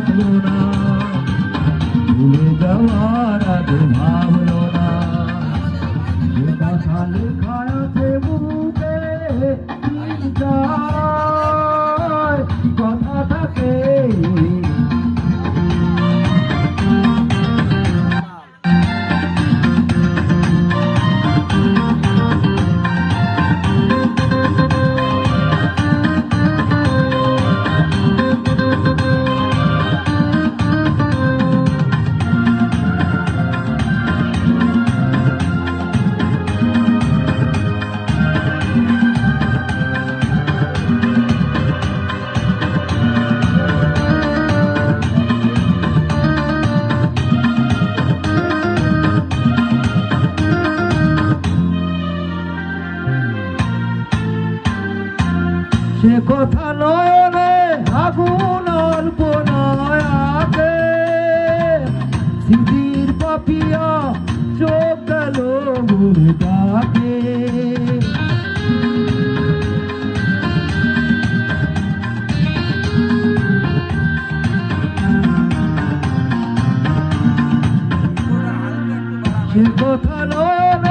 রাখল সে কথা নয় রে, আগুন অল্প নয় আছে স্মৃতির পাপিয়া চোখ গেল ঘুরে সে কথা নয়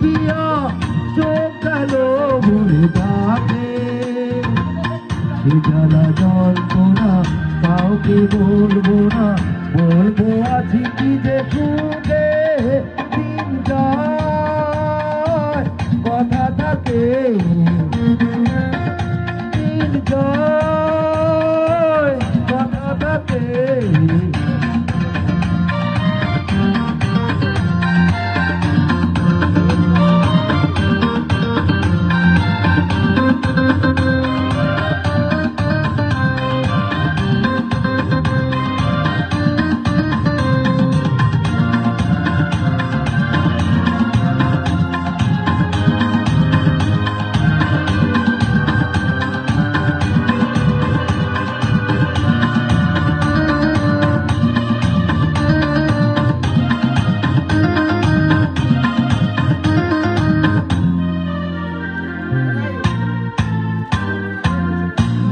স্মৃতির পাপিয়া চোখ গেল ডাকে সে জ্বালা যন্ত্রণা, কাউকে বলব না। বলব আছি কি যে সুখে দিন যায়, কথা থাকে।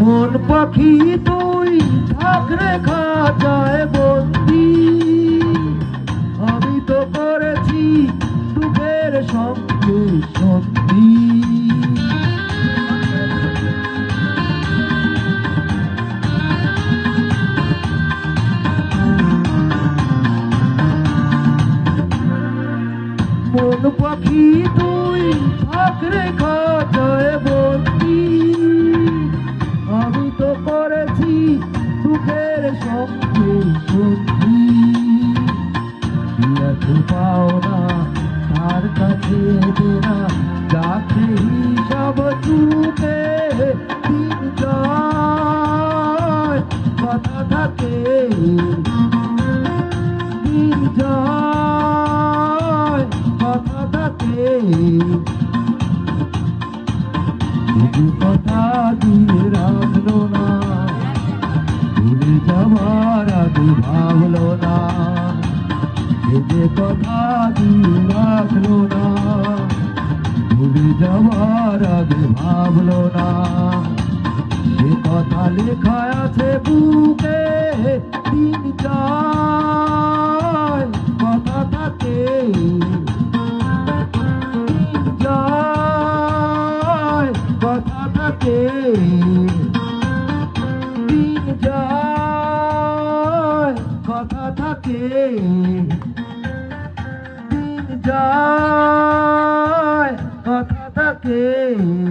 মন পাখি তুই ঝাঁকড়ে খা যায় আমি কথা থাকে। দিন যায় কথা থাকে। কথা দিয়ে রাখল না, ভুলে যাওয়ার আগে ভাবলো না। কথা দিয়ে রাখল না। যাওয়ার আগে ভাবলো না। সে কথা লেখা আছে বুকে দিন যায় কথা থাকে যায় কথা থাকে যায় কথা থাকে দিন কথা থাকে